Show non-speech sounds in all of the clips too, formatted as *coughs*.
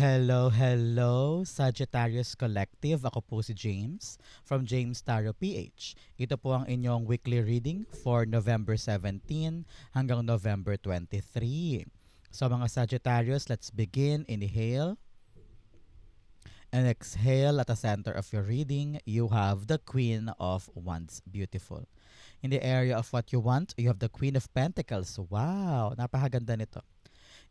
Hello, hello, Sagittarius Collective. Ako po si James from James Tarot PH. Ito po ang inyong weekly reading for November 17 hanggang November 23. So mga Sagittarius, let's begin. Inhale. And exhale at the center of your reading, you have the Queen of Wands. Beautiful. In the area of what you want, you have the Queen of Pentacles. Wow, napakaganda nito.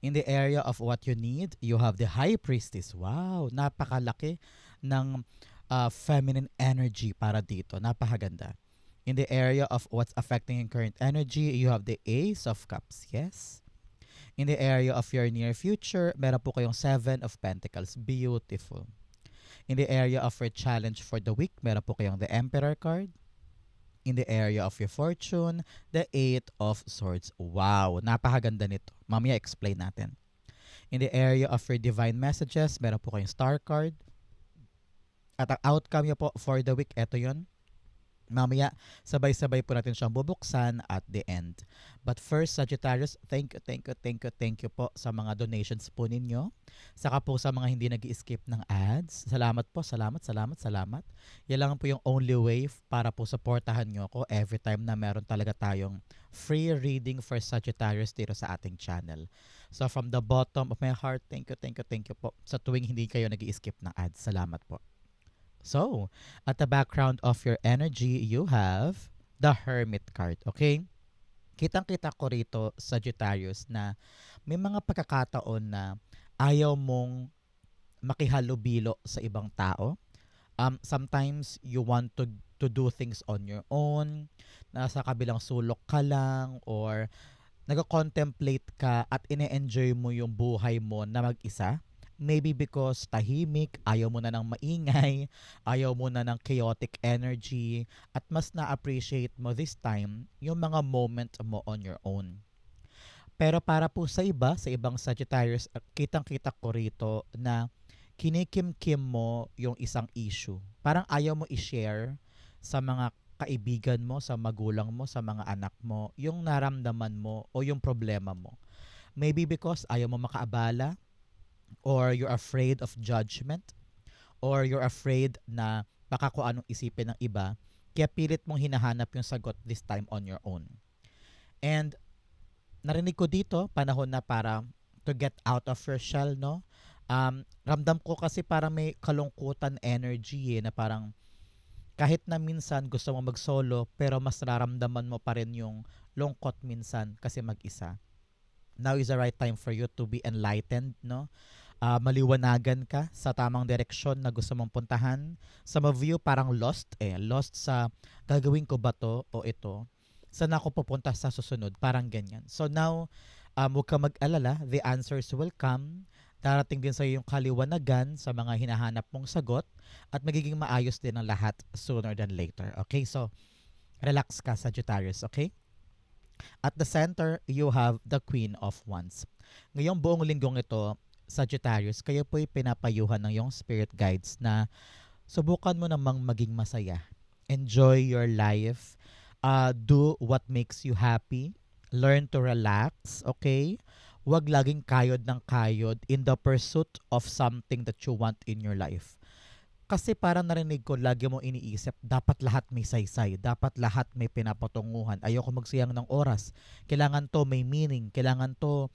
In the area of what you need, you have the High Priestess. Wow, napakalaki ng uh, feminine energy para dito. Napakaganda. In the area of what's affecting your current energy, you have the Ace of Cups. Yes. In the area of your near future, meron po kayong Seven of Pentacles. Beautiful. In the area of your challenge for the week, meron po kayong the Emperor card. In the area of your fortune, the Eight of Swords. Wow, napakaganda nito. Mamaya explain natin. In the area of your divine messages, meron po kayong Star card. At ang outcome niyo po for the week, eto yon Mamaya, sabay-sabay po natin siyang bubuksan at the end. But first, Sagittarius, thank you, thank you, thank you, thank you po sa mga donations po ninyo. Saka po sa mga hindi nag skip ng ads. Salamat po, salamat, salamat, salamat. Yan lang po yung only way para po supportahan nyo ako every time na meron talaga tayong free reading for Sagittarius dito sa ating channel. So from the bottom of my heart, thank you, thank you, thank you po sa tuwing hindi kayo nag skip ng ads. Salamat po. So, at the background of your energy, you have the Hermit card. Okay? Kitang-kita ko rito, Sagittarius, na may mga pagkakataon na ayaw mong makihalubilo sa ibang tao. Um, sometimes you want to to do things on your own, nasa kabilang sulok ka lang, or nag-contemplate ka at ine-enjoy mo yung buhay mo na mag-isa Maybe because tahimik, ayaw mo na ng maingay, *laughs* ayaw mo na ng chaotic energy, at mas na-appreciate mo this time yung mga moment mo on your own. Pero para po sa iba, sa ibang Sagittarius, kitang-kita ko rito na kinikim-kim mo yung isang issue. Parang ayaw mo i-share sa mga kaibigan mo, sa magulang mo, sa mga anak mo, yung naramdaman mo o yung problema mo. Maybe because ayaw mo makaabala, or you're afraid of judgment or you're afraid na baka kung anong isipin ng iba kaya pilit mong hinahanap yung sagot this time on your own. And narinig ko dito, panahon na para to get out of your shell, no? Um, ramdam ko kasi para may kalungkutan energy eh, na parang kahit na minsan gusto mo mag-solo pero mas nararamdaman mo pa rin yung lungkot minsan kasi mag-isa. Now is the right time for you to be enlightened, no? uh, maliwanagan ka sa tamang direksyon na gusto mong puntahan. Some of you parang lost eh. Lost sa gagawin ko ba to o ito. Saan ako pupunta sa susunod? Parang ganyan. So now, um, huwag ka mag-alala. The answers will come. Darating din sa iyo yung kaliwanagan sa mga hinahanap mong sagot at magiging maayos din ang lahat sooner than later. Okay? So, relax ka, Sagittarius. Okay? At the center, you have the Queen of Wands. Ngayong buong linggong ito, Sagittarius, kayo po'y pinapayuhan ng yung spirit guides na subukan mo namang maging masaya. Enjoy your life. Uh, do what makes you happy. Learn to relax, okay? Huwag laging kayod ng kayod in the pursuit of something that you want in your life. Kasi parang narinig ko, lagi mo iniisip, dapat lahat may saysay, dapat lahat may pinapatunguhan. Ayoko magsiyang ng oras. Kailangan to may meaning, kailangan to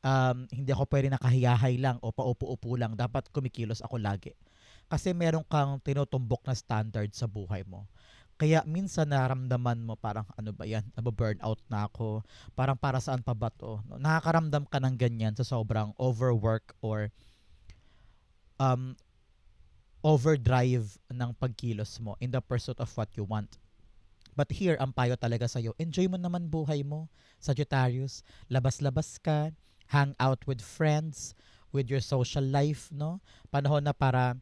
um, hindi ako pwede nakahiyahay lang o paupo-upo lang. Dapat kumikilos ako lagi. Kasi meron kang tinutumbok na standard sa buhay mo. Kaya minsan naramdaman mo parang ano ba yan, nababurnout na ako. Parang para saan pa ba to? Nakakaramdam ka ng ganyan sa sobrang overwork or um, overdrive ng pagkilos mo in the pursuit of what you want. But here, ang payo talaga sa'yo, enjoy mo naman buhay mo, Sagittarius. Labas-labas ka, hang out with friends, with your social life, no? Panahon na para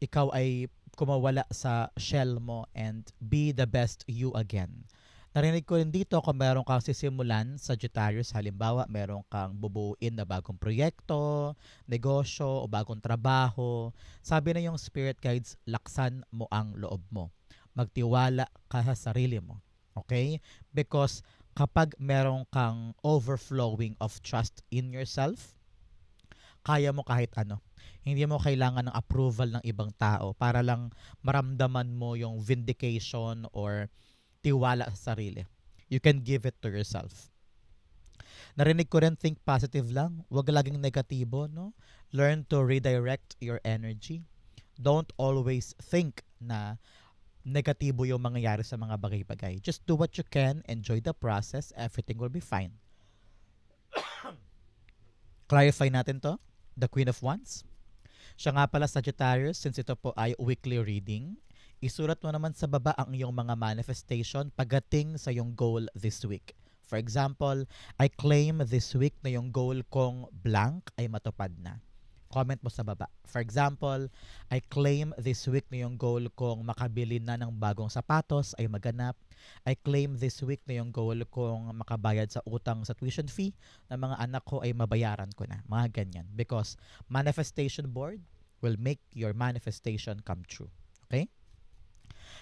ikaw ay kumawala sa shell mo and be the best you again. Narinig ko rin dito kung meron kang sisimulan, Sagittarius, halimbawa meron kang bubuuin na bagong proyekto, negosyo o bagong trabaho. Sabi na yung spirit guides, laksan mo ang loob mo. Magtiwala ka sa sarili mo. Okay? Because kapag meron kang overflowing of trust in yourself, kaya mo kahit ano. Hindi mo kailangan ng approval ng ibang tao para lang maramdaman mo yung vindication or tiwala sa sarili. You can give it to yourself. Narinig ko rin, think positive lang. Huwag laging negatibo, no? Learn to redirect your energy. Don't always think na negatibo yung mangyayari sa mga bagay-bagay. Just do what you can, enjoy the process, everything will be fine. *coughs* Clarify natin to. The Queen of Wands. Siya nga pala Sagittarius, since ito po ay weekly reading, isulat mo naman sa baba ang iyong mga manifestation pagdating sa iyong goal this week. For example, I claim this week na yung goal kong blank ay matupad na. Comment mo sa baba. For example, I claim this week na yung goal kong makabili na ng bagong sapatos ay maganap. I claim this week na yung goal kong makabayad sa utang sa tuition fee ng mga anak ko ay mabayaran ko na. Mga ganyan. Because manifestation board will make your manifestation come true. Okay?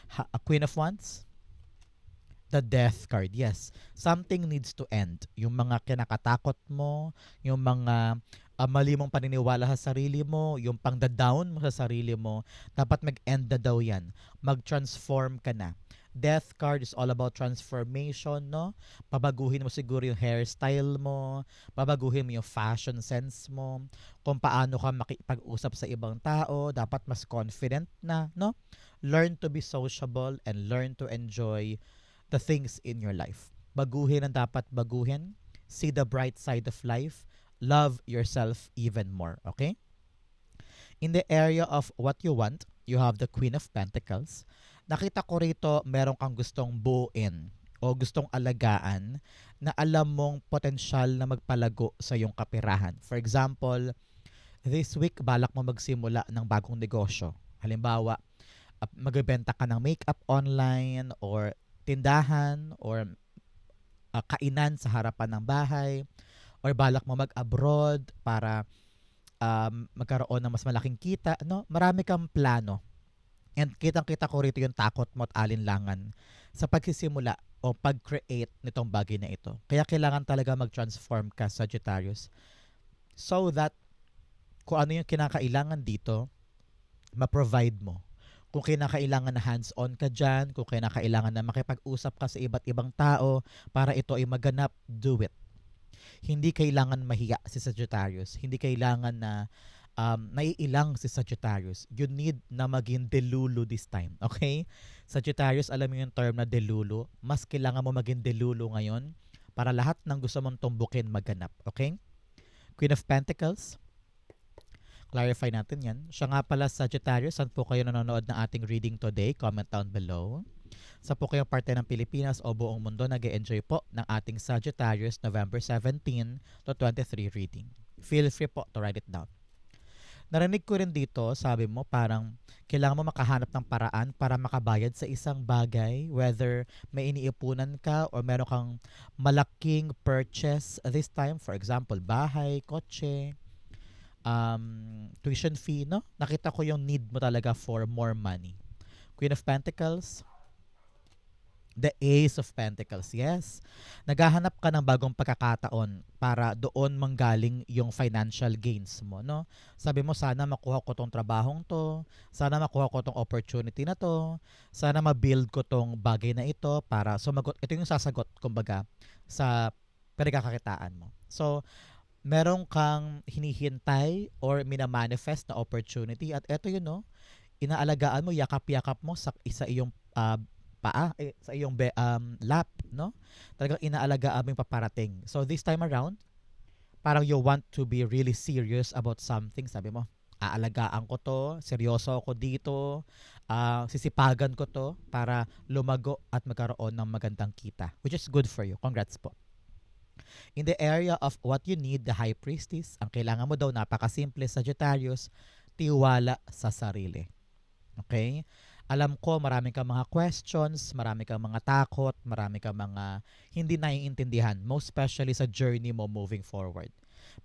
Ha- a Queen of Wands, the death card. Yes, something needs to end. Yung mga kinakatakot mo, yung mga uh, mali mong paniniwala sa sarili mo, yung pang-down mo sa sarili mo, dapat mag-end na daw yan. Mag-transform ka na. Death card is all about transformation, no? Pabaguhin mo siguro yung hairstyle mo, pabaguhin mo yung fashion sense mo, kung paano ka makipag-usap sa ibang tao, dapat mas confident na, no? Learn to be sociable and learn to enjoy the things in your life. Baguhin ang dapat baguhin. See the bright side of life. Love yourself even more, okay? In the area of what you want, you have the Queen of Pentacles. Nakita ko rito meron kang gustong buuin o gustong alagaan na alam mong potensyal na magpalago sa iyong kapirahan. For example, this week balak mo magsimula ng bagong negosyo. Halimbawa, magbebenta ka ng makeup online or tindahan or uh, kainan sa harapan ng bahay or balak mo mag-abroad para um, magkaroon ng mas malaking kita, no? Marami kang plano. And kitang-kita ko rito yung takot mo at alinlangan sa pagsisimula o pag-create nitong bagay na ito. Kaya kailangan talaga mag-transform ka, Sagittarius, so that kung ano yung kinakailangan dito, ma-provide mo. Kung kinakailangan na hands-on ka dyan, kung kinakailangan na makipag-usap ka sa iba't ibang tao para ito ay maganap, do it. Hindi kailangan mahiya si Sagittarius. Hindi kailangan na um, naiilang si Sagittarius. You need na maging delulu this time. Okay? Sagittarius, alam mo yung term na delulu. Mas kailangan mo maging delulu ngayon para lahat ng gusto mong tumbukin maganap. Okay? Queen of Pentacles. Clarify natin yan. Siya nga pala Sagittarius. Saan po kayo nanonood ng ating reading today? Comment down below. Sa po kayong parte ng Pilipinas o buong mundo nag enjoy po ng ating Sagittarius November 17 to 23 reading. Feel free po to write it down. Narinig ko rin dito, sabi mo, parang kailangan mo makahanap ng paraan para makabayad sa isang bagay, whether may iniipunan ka or meron kang malaking purchase this time, for example, bahay, kotse, um, tuition fee, no? Nakita ko yung need mo talaga for more money. Queen of Pentacles, The Ace of Pentacles, yes. Naghahanap ka ng bagong pagkakataon para doon manggaling yung financial gains mo, no? Sabi mo, sana makuha ko tong trabahong to, sana makuha ko tong opportunity na to, sana ma-build ko tong bagay na ito para sumagot, ito yung sasagot, kumbaga, sa pinagkakakitaan mo. So, meron kang hinihintay or minamanifest na opportunity at ito yun, no? Inaalagaan mo, yakap-yakap mo sa isa iyong uh, paa eh, sa iyong be, um, lap, no? Talagang inaalaga aming paparating. So this time around, parang you want to be really serious about something, sabi mo. Aalagaan ko to, seryoso ako dito, uh, sisipagan ko to para lumago at magkaroon ng magandang kita. Which is good for you. Congrats po. In the area of what you need, the high priestess, ang kailangan mo daw napakasimple, Sagittarius, tiwala sa sarili. Okay? alam ko marami kang mga questions, marami kang mga takot, marami kang mga hindi naiintindihan, most especially sa journey mo moving forward.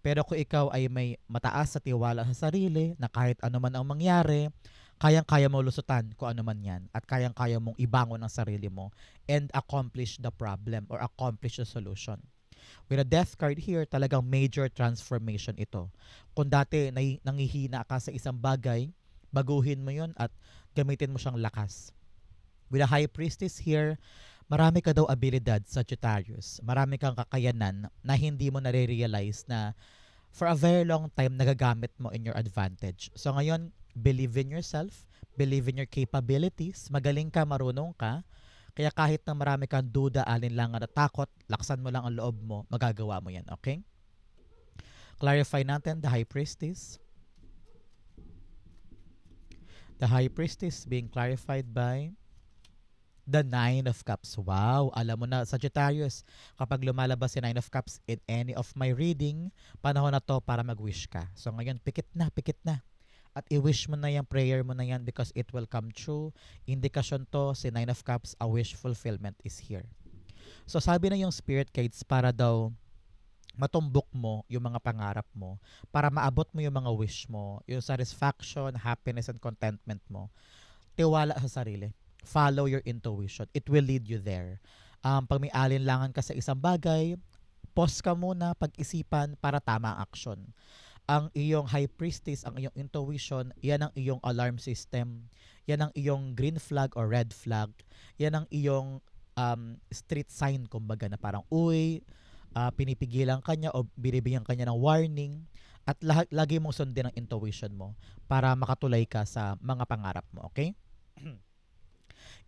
Pero kung ikaw ay may mataas sa tiwala sa sarili na kahit ano man ang mangyari, kayang-kaya mo lusutan kung ano man yan at kayang-kaya mong ibangon ang sarili mo and accomplish the problem or accomplish the solution. With a death card here, talagang major transformation ito. Kung dati nangihina ka sa isang bagay, baguhin mo yon at gamitin mo siyang lakas. With a high priestess here, marami ka daw abilidad, Sagittarius. Marami kang kakayanan na hindi mo nare-realize na for a very long time nagagamit mo in your advantage. So ngayon, believe in yourself, believe in your capabilities, magaling ka, marunong ka, kaya kahit na marami kang duda, alinlangan at takot, laksan mo lang ang loob mo, magagawa mo yan, okay? Clarify natin the High Priestess. The High Priestess being clarified by the Nine of Cups. Wow, alam mo na, Sagittarius, kapag lumalabas si Nine of Cups in any of my reading, panahon na to para mag-wish ka. So ngayon, pikit na, pikit na. At i-wish mo na yung prayer mo na yan because it will come true. Indikasyon to, si Nine of Cups, a wish fulfillment is here. So sabi na yung spirit guides para daw matumbok mo yung mga pangarap mo, para maabot mo yung mga wish mo, yung satisfaction, happiness, and contentment mo. Tiwala sa sarili. Follow your intuition. It will lead you there. Um, pag may alinlangan ka sa isang bagay, pause ka muna, pag-isipan para tama action ang iyong high priestess, ang iyong intuition, yan ang iyong alarm system. Yan ang iyong green flag or red flag. Yan ang iyong um, street sign, kumbaga, na parang, uy, uh, pinipigilan kanya o binibigyan kanya ng warning. At lag- lagi mong sundin ang intuition mo para makatulay ka sa mga pangarap mo, okay? *clears throat*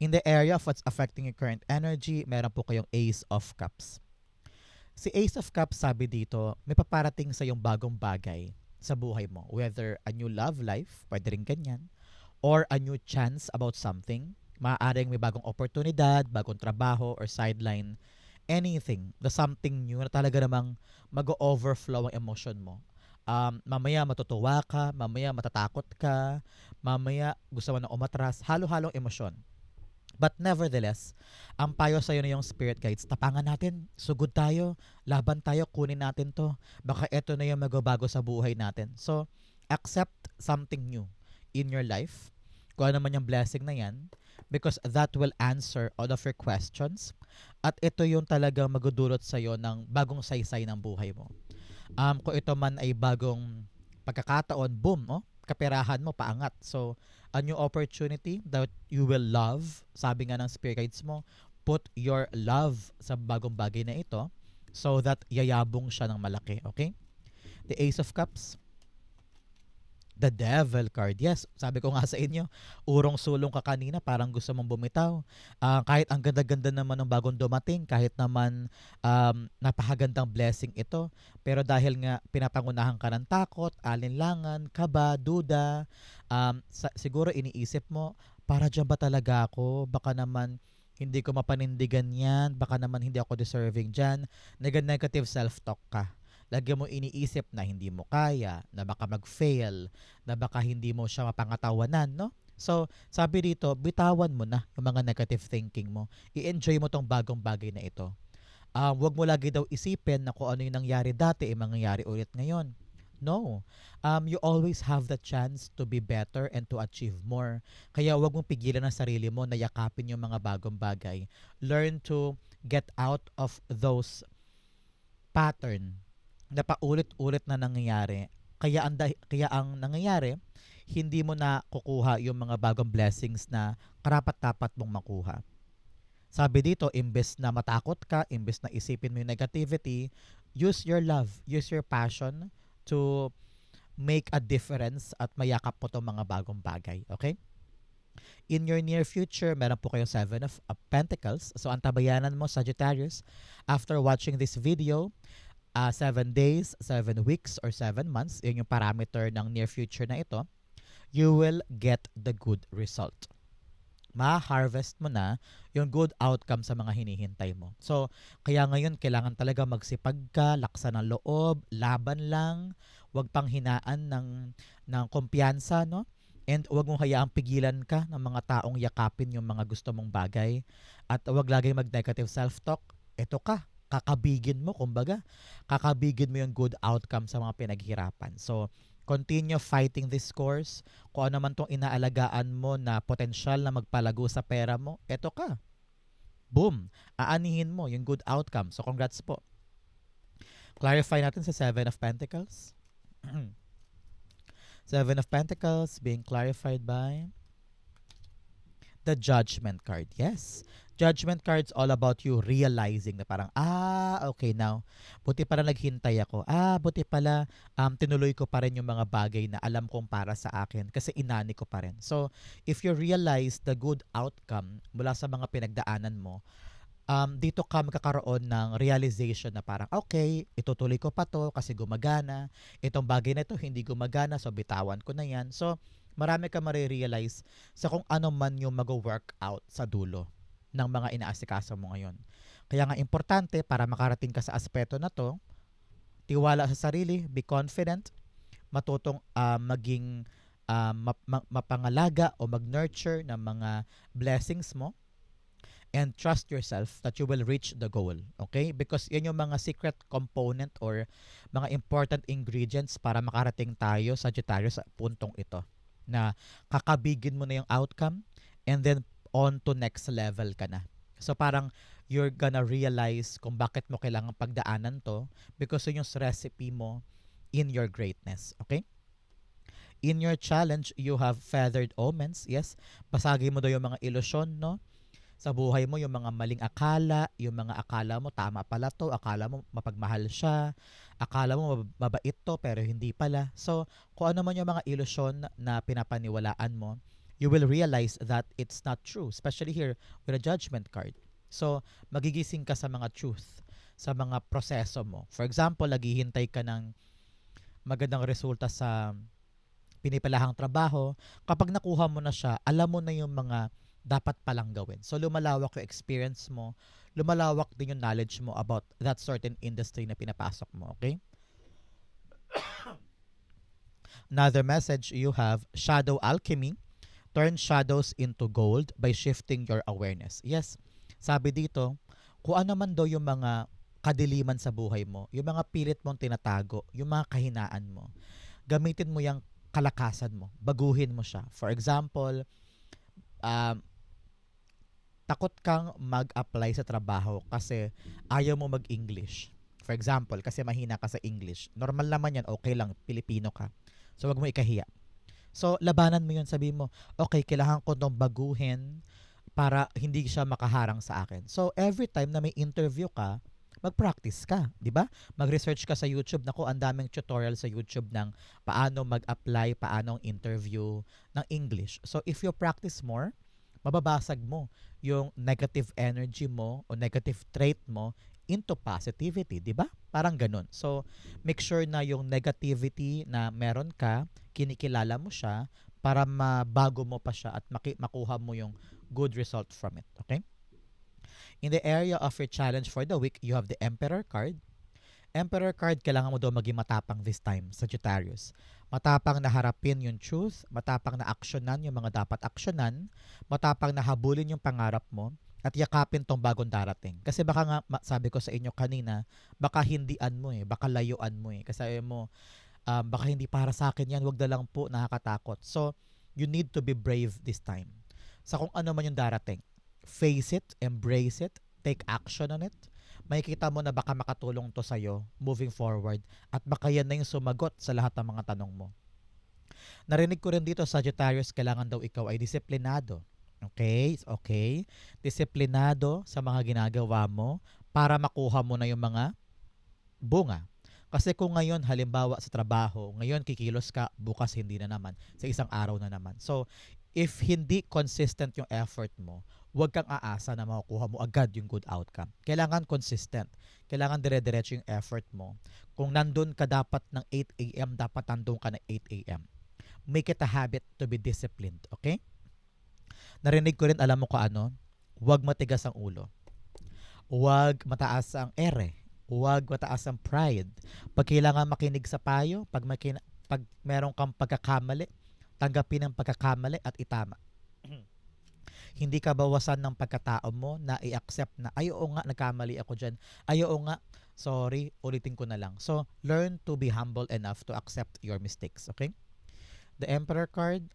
In the area of what's affecting your current energy, meron po kayong Ace of Cups. Si Ace of Cups sabi dito, may paparating sa yung bagong bagay sa buhay mo. Whether a new love life, pwede rin ganyan, or a new chance about something. Maaaring may bagong oportunidad, bagong trabaho, or sideline. Anything, the something new na talaga namang mag-overflow ang emotion mo. Um, mamaya matutuwa ka, mamaya matatakot ka, mamaya gusto mo na umatras, halo-halong emosyon. But nevertheless, ang payo sa'yo na yung spirit guides, tapangan natin, sugod tayo, laban tayo, kunin natin to. Baka ito na yung magbabago sa buhay natin. So, accept something new in your life. Kung ano man yung blessing na yan, because that will answer all of your questions. At ito yung talagang magudulot sa'yo ng bagong saysay ng buhay mo. Um, kung ito man ay bagong pagkakataon, boom, oh, kaperahan mo, paangat. So, a new opportunity that you will love. Sabi nga ng spirit guides mo, put your love sa bagong bagay na ito so that yayabong siya ng malaki. Okay? The Ace of Cups. The Devil card. Yes, sabi ko nga sa inyo, urong sulong ka kanina, parang gusto mong bumitaw. Uh, kahit ang ganda-ganda naman ng bagong dumating, kahit naman um, napakagandang blessing ito, pero dahil nga pinapangunahan ka ng takot, alinlangan, kaba, duda, um, sa, siguro iniisip mo, para dyan ba talaga ako? Baka naman hindi ko mapanindigan yan, baka naman hindi ako deserving dyan. Neg-negative self-talk ka lagi mo iniisip na hindi mo kaya, na baka mag-fail, na baka hindi mo siya mapangatawanan, no? So, sabi dito, bitawan mo na yung mga negative thinking mo. I-enjoy mo tong bagong bagay na ito. Um, huwag mo lagi daw isipin na kung ano yung nangyari dati, ay eh, mangyayari ulit ngayon. No. Um, you always have the chance to be better and to achieve more. Kaya huwag mong pigilan ang sarili mo na yakapin yung mga bagong bagay. Learn to get out of those pattern na paulit-ulit na nangyayari. Kaya ang kaya ang nangyayari, hindi mo na kukuha yung mga bagong blessings na karapat-dapat mong makuha. Sabi dito, imbes na matakot ka, imbes na isipin mo yung negativity, use your love, use your passion to make a difference at mayakap mo tong mga bagong bagay. Okay? In your near future, meron po kayong Seven of, of Pentacles. So, antabayanan mo, Sagittarius, after watching this video, uh, seven days, seven weeks, or seven months, yun yung parameter ng near future na ito, you will get the good result. Ma-harvest mo na yung good outcome sa mga hinihintay mo. So, kaya ngayon, kailangan talaga magsipag ka, laksa ng loob, laban lang, wag pang hinaan ng, ng kumpiyansa, no? And wag mong hayaang pigilan ka ng mga taong yakapin yung mga gusto mong bagay. At wag lagi mag-negative self-talk. Ito ka, kakabigin mo, kumbaga, kakabigin mo yung good outcome sa mga pinaghirapan. So, continue fighting this course. Kung ano man tong inaalagaan mo na potensyal na magpalago sa pera mo, eto ka. Boom! Aanihin mo yung good outcome. So, congrats po. Clarify natin sa Seven of Pentacles. *clears throat* Seven of Pentacles being clarified by the Judgment card. Yes. Judgment card's all about you realizing na parang, ah, okay now. Buti pala naghintay ako. Ah, buti pala um, tinuloy ko pa rin yung mga bagay na alam kong para sa akin kasi inani ko pa rin. So, if you realize the good outcome mula sa mga pinagdaanan mo, um, dito ka magkakaroon ng realization na parang, okay, itutuloy ko pa to kasi gumagana. Itong bagay na ito hindi gumagana, so bitawan ko na yan. So, marami ka marirealize sa kung ano man yung mag-work out sa dulo ng mga inaasikaso mo ngayon. Kaya nga importante para makarating ka sa aspeto na to, tiwala sa sarili, be confident, matutong uh, maging uh, map- ma- mapangalaga o mag-nurture ng mga blessings mo and trust yourself that you will reach the goal. Okay? Because yan yung mga secret component or mga important ingredients para makarating tayo, Sagittarius, sa puntong ito. Na kakabigin mo na yung outcome and then on to next level ka na. So parang you're gonna realize kung bakit mo kailangan pagdaanan to because yun yung recipe mo in your greatness. Okay? In your challenge, you have feathered omens. Yes, basagin mo daw yung mga ilusyon, no? Sa buhay mo, yung mga maling akala, yung mga akala mo, tama pala to, akala mo mapagmahal siya, akala mo mabait to, pero hindi pala. So, kung ano man yung mga ilusyon na pinapaniwalaan mo, you will realize that it's not true, especially here with a judgment card. So, magigising ka sa mga truth, sa mga proseso mo. For example, naghihintay ka ng magandang resulta sa pinipalahang trabaho. Kapag nakuha mo na siya, alam mo na yung mga dapat palang gawin. So, lumalawak yung experience mo, lumalawak din yung knowledge mo about that certain industry na pinapasok mo, okay? *coughs* Another message you have, shadow alchemy turn shadows into gold by shifting your awareness. Yes, sabi dito, kung ano man daw yung mga kadiliman sa buhay mo, yung mga pilit mong tinatago, yung mga kahinaan mo, gamitin mo yung kalakasan mo, baguhin mo siya. For example, um, takot kang mag-apply sa trabaho kasi ayaw mo mag-English. For example, kasi mahina ka sa English. Normal naman yan, okay lang, Pilipino ka. So, wag mo ikahiya. So, labanan mo yun. Sabi mo, okay, kailangan ko itong baguhin para hindi siya makaharang sa akin. So, every time na may interview ka, mag-practice ka, 'di ba? Mag-research ka sa YouTube. Nako, ang daming tutorial sa YouTube ng paano mag-apply, paano interview ng English. So, if you practice more, mababasag mo yung negative energy mo o negative trait mo into positivity, 'di ba? Parang ganun. So, make sure na yung negativity na meron ka kinikilala mo siya para mabago mo pa siya at maki- makuha mo yung good result from it. Okay? In the area of your challenge for the week, you have the Emperor card. Emperor card, kailangan mo daw maging matapang this time, Sagittarius. Matapang na harapin yung truth, matapang na aksyonan yung mga dapat aksyonan, matapang na habulin yung pangarap mo, at yakapin tong bagong darating. Kasi baka nga, sabi ko sa inyo kanina, baka hindian mo eh, baka layuan mo eh. Kasi mo, um, baka hindi para sa akin yan, wag na lang po, nakakatakot. So, you need to be brave this time. Sa kung ano man yung darating, face it, embrace it, take action on it. Makikita mo na baka makatulong to sa'yo moving forward at baka yan na yung sumagot sa lahat ng mga tanong mo. Narinig ko rin dito, Sagittarius, kailangan daw ikaw ay disiplinado. Okay? Okay? Disiplinado sa mga ginagawa mo para makuha mo na yung mga bunga kasi kung ngayon, halimbawa sa trabaho, ngayon kikilos ka, bukas hindi na naman, sa isang araw na naman. So, if hindi consistent yung effort mo, huwag kang aasa na makukuha mo agad yung good outcome. Kailangan consistent. Kailangan dire-diretso yung effort mo. Kung nandun ka dapat ng 8 a.m., dapat nandun ka ng 8 a.m. Make it a habit to be disciplined. Okay? Narinig ko rin, alam mo ko ano, huwag matigas ang ulo. Huwag mataas ang ere Huwag mataas ang pride. Pag kailangan makinig sa payo, pag, makin- pag meron kang pagkakamali, tanggapin ang pagkakamali at itama. *clears throat* Hindi ka bawasan ng pagkatao mo na i-accept na, ay oo nga, nagkamali ako dyan. Ay oo nga, sorry, ulitin ko na lang. So, learn to be humble enough to accept your mistakes, okay? The Emperor card,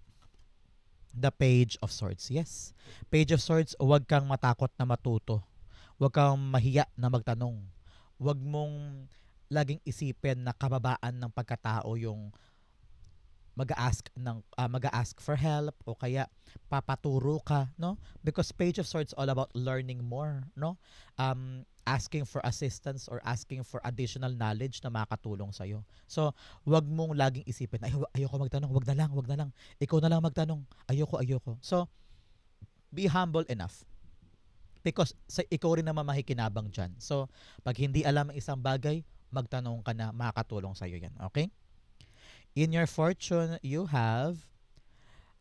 the Page of Swords. Yes. Page of Swords, huwag kang matakot na matuto. Huwag kang mahiya na magtanong Huwag mong laging isipin na kababaan ng pagkatao yung mag-ask ng ah, mag-ask for help o kaya papaturo ka no? Because page of swords all about learning more no? Um asking for assistance or asking for additional knowledge na makakatulong sa iyo so wag mong laging isipin ay ayoko magtanong wag na lang wag na lang. Ikaw na lang magtanong. Ayoko ayoko. So be humble enough because sa ikaw rin naman makikinabang dyan so pag hindi alam ang isang bagay magtanong ka na makakatulong sa iyo yan okay In your fortune, you have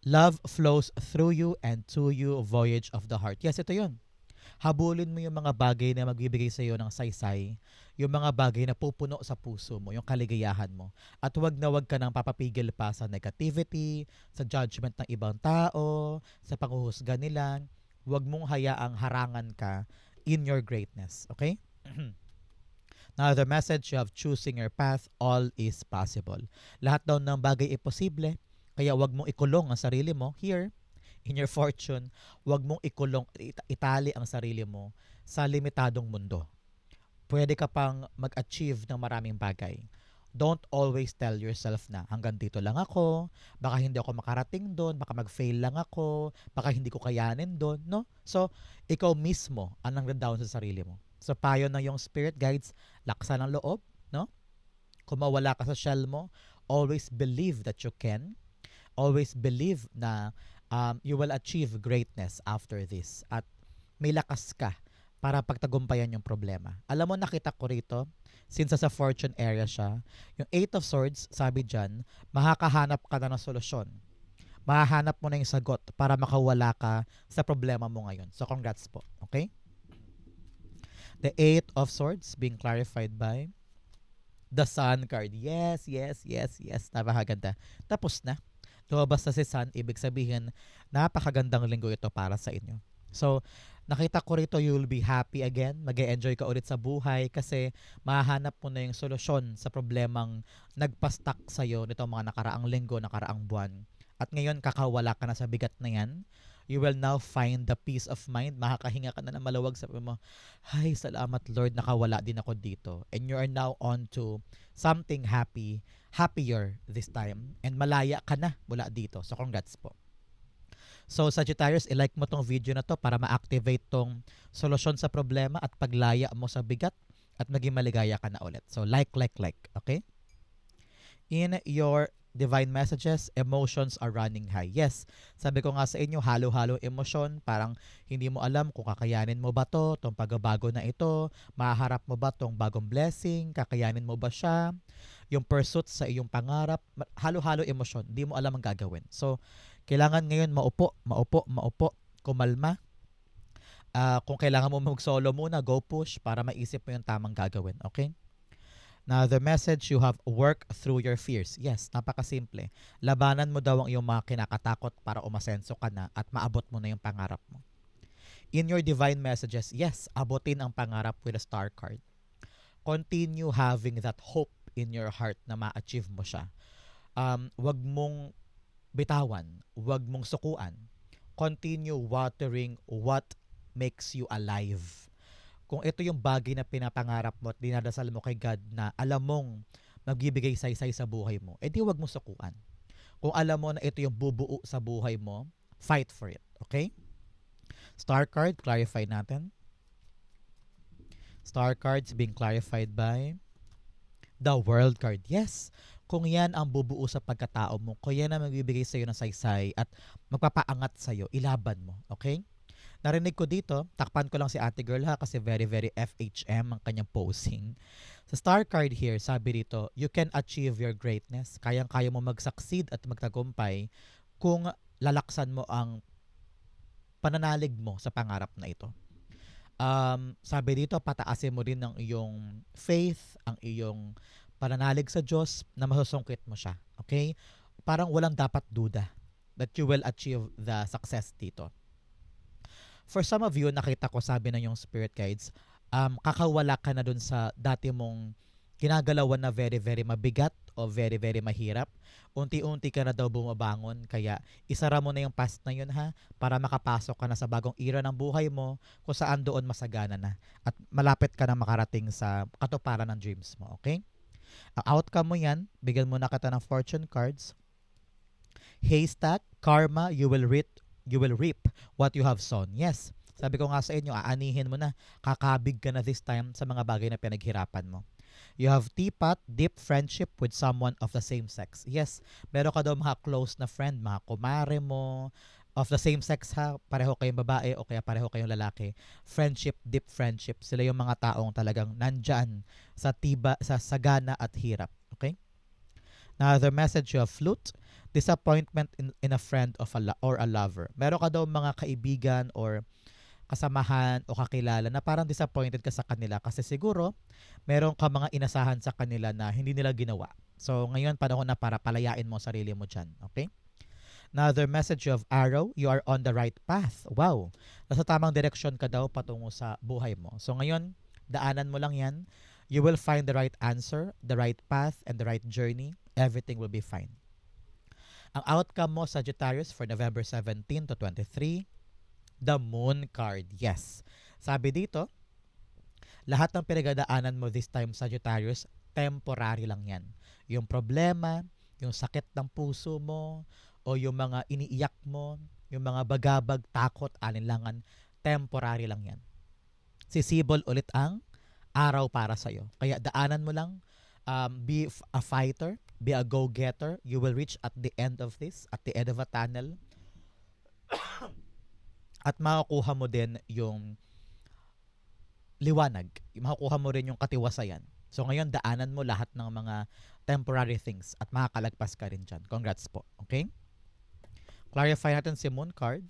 love flows through you and to you, voyage of the heart. Yes, ito yun. Habulin mo yung mga bagay na magbibigay sa iyo ng saysay, yung mga bagay na pupuno sa puso mo, yung kaligayahan mo. At wag na wag ka nang papapigil pa sa negativity, sa judgment ng ibang tao, sa panghuhusga nila. Wag mong hayaang harangan ka in your greatness. Okay? *clears throat* Now, the message have choosing your path, all is possible. Lahat daw ng bagay ay posible, kaya wag mong ikulong ang sarili mo here in your *laughs* fortune. Wag mong ikulong, it- itali ang sarili mo sa limitadong mundo. Pwede ka pang mag-achieve ng maraming bagay. Don't always tell yourself na hanggang dito lang ako, baka hindi ako makarating doon, baka mag-fail lang ako, baka hindi ko kayanin doon, no? So, ikaw mismo ang nang down sa sarili mo. So, payo ng yung spirit guides, laksan ang loob, no? Kung mawala ka sa shell mo, always believe that you can. Always believe na um, you will achieve greatness after this. At may lakas ka para pagtagumpayan yung problema. Alam mo, nakita ko rito, since sa fortune area siya, yung Eight of Swords, sabi dyan, makakahanap ka na ng solusyon. Mahahanap mo na yung sagot para makawala ka sa problema mo ngayon. So, congrats po. Okay? The Eight of Swords being clarified by the Sun card. Yes, yes, yes, yes. Napakaganda. Tapos na. Lumabas na si Sun. Ibig sabihin, napakagandang linggo ito para sa inyo. So, nakita ko rito you'll be happy again. mag enjoy ka ulit sa buhay kasi mahanap mo na yung solusyon sa problemang nagpa-stuck sa'yo nitong mga nakaraang linggo, nakaraang buwan. At ngayon, kakawala ka na sa bigat na yan. You will now find the peace of mind. Makakahinga ka na ng malawag. Sabi mo, ay, salamat Lord, nakawala din ako dito. And you are now on to something happy, happier this time. And malaya ka na mula dito. So, congrats po. So, Sagittarius, ilike mo tong video na to para ma-activate tong solusyon sa problema at paglaya mo sa bigat at maging maligaya ka na ulit. So, like, like, like. Okay? In your divine messages, emotions are running high. Yes, sabi ko nga sa inyo, halo-halo emosyon, parang hindi mo alam kung kakayanin mo ba to, tong pagbabago na ito, maharap mo ba tong bagong blessing, kakayanin mo ba siya, yung pursuit sa iyong pangarap, halo-halo emosyon, hindi mo alam ang gagawin. So, kailangan ngayon maupo, maupo, maupo, kumalma. Ah, kung kailangan mo mag-solo muna, go push para maisip mo yung tamang gagawin, okay? Now, the message you have work through your fears. Yes, napakasimple. Labanan mo daw ang iyong mga kinakatakot para umasenso ka na at maabot mo na yung pangarap mo. In your divine messages, yes, abutin ang pangarap with a star card. Continue having that hope in your heart na ma-achieve mo siya. Um, wag mong bitawan, wag mong sukuan. Continue watering what makes you alive kung ito yung bagay na pinapangarap mo at dinadasal mo kay God na alam mong magbibigay saysay sa buhay mo, edi wag mo sukuan. Kung alam mo na ito yung bubuo sa buhay mo, fight for it. Okay? Star card, clarify natin. Star cards being clarified by the world card. Yes, kung yan ang bubuo sa pagkatao mo, kung yan ang magbibigay sa iyo ng saysay at magpapaangat sa iyo, ilaban mo. Okay? Narinig ko dito, takpan ko lang si ate girl ha kasi very very FHM ang kanyang posing. Sa star card here, sabi dito, you can achieve your greatness. Kayang-kaya mo mag-succeed at magtagumpay kung lalaksan mo ang pananalig mo sa pangarap na ito. Um, sabi dito, pataasin mo rin ang iyong faith, ang iyong pananalig sa Diyos na masusungkit mo siya. Okay? Parang walang dapat duda that you will achieve the success dito for some of you, nakita ko sabi ng yung spirit guides, um, kakawala ka na dun sa dati mong ginagalawan na very, very mabigat o very very mahirap, unti-unti ka na daw bumabangon. Kaya isara mo na yung past na yun ha para makapasok ka na sa bagong era ng buhay mo kung saan doon masagana na at malapit ka na makarating sa katuparan ng dreams mo. Okay? Ang outcome mo yan, bigyan mo na kita ng fortune cards. Haystack, karma, you will reap, you will reap what you have sown. Yes, sabi ko nga sa inyo, aanihin mo na. Kakabig ka na this time sa mga bagay na pinaghirapan mo. You have teapot, deep friendship with someone of the same sex. Yes, meron ka daw mga close na friend, mga kumare mo, of the same sex ha, pareho kayong babae o kaya pareho kayong lalaki. Friendship, deep friendship, sila yung mga taong talagang nandyan sa tiba, sa sagana at hirap. Okay? Another message you have flute, disappointment in, in a friend of a, or a lover. Meron ka daw mga kaibigan or kasamahan o kakilala na parang disappointed ka sa kanila kasi siguro meron ka mga inasahan sa kanila na hindi nila ginawa. So ngayon panahon na para palayain mo sarili mo dyan. Okay? Another message of arrow, you are on the right path. Wow! Nasa tamang direksyon ka daw patungo sa buhay mo. So ngayon, daanan mo lang yan. You will find the right answer, the right path, and the right journey. Everything will be fine. Ang outcome mo, Sagittarius, for November 17 to 23, the moon card. Yes. Sabi dito, lahat ng pinagdaanan mo this time, Sagittarius, temporary lang yan. Yung problema, yung sakit ng puso mo, o yung mga iniiyak mo, yung mga bagabag, takot, alinlangan, temporary lang yan. Sisibol ulit ang araw para sa'yo. Kaya daanan mo lang, um, be a fighter, be a go-getter. You will reach at the end of this, at the end of a tunnel. At makukuha mo din yung liwanag. Makukuha mo rin yung katiwasayan. So ngayon, daanan mo lahat ng mga temporary things at makakalagpas ka rin dyan. Congrats po. Okay? Clarify natin si Moon card.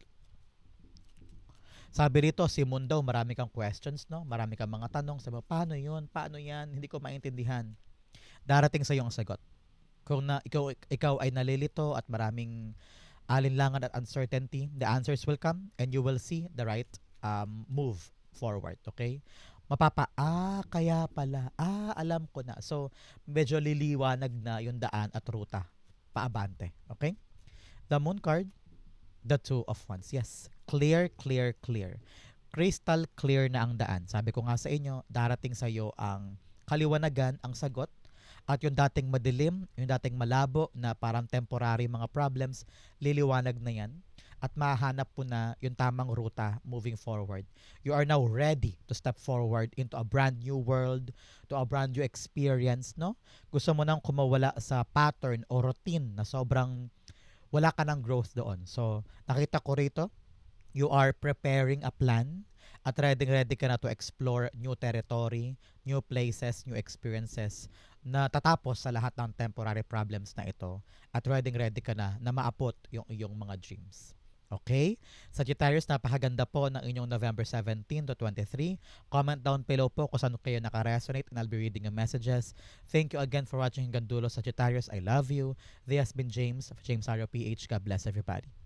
Sabi rito, si Moon daw, marami kang questions, no? Marami kang mga tanong. Sabi paano yun? Paano yan? Hindi ko maintindihan. Darating sa iyo ang sagot. Kung na, ikaw, ikaw ay nalilito at maraming alinlangan at uncertainty, the answers will come and you will see the right um, move forward. Okay? Mapapa, ah, kaya pala. Ah, alam ko na. So, medyo liliwanag na yung daan at ruta paabante. Okay? The moon card, the two of wands. Yes. Clear, clear, clear. Crystal clear na ang daan. Sabi ko nga sa inyo, darating sa iyo ang kaliwanagan, ang sagot, at yung dating madilim, yung dating malabo na parang temporary mga problems, liliwanag na yan at mahanap po na yung tamang ruta moving forward. You are now ready to step forward into a brand new world, to a brand new experience, no? Gusto mo nang kumawala sa pattern o routine na sobrang wala ka ng growth doon. So, nakita ko rito, you are preparing a plan at ready ready ka na to explore new territory, new places, new experiences na tatapos sa lahat ng temporary problems na ito at ready ready ka na na maapot yung iyong mga dreams. Okay? Sagittarius, napakaganda po ng inyong November 17 to 23. Comment down below po kung saan kayo nakaresonate and I'll be reading your messages. Thank you again for watching hanggang dulo, Sagittarius. I love you. This has been James of James Arrow PH. God bless everybody.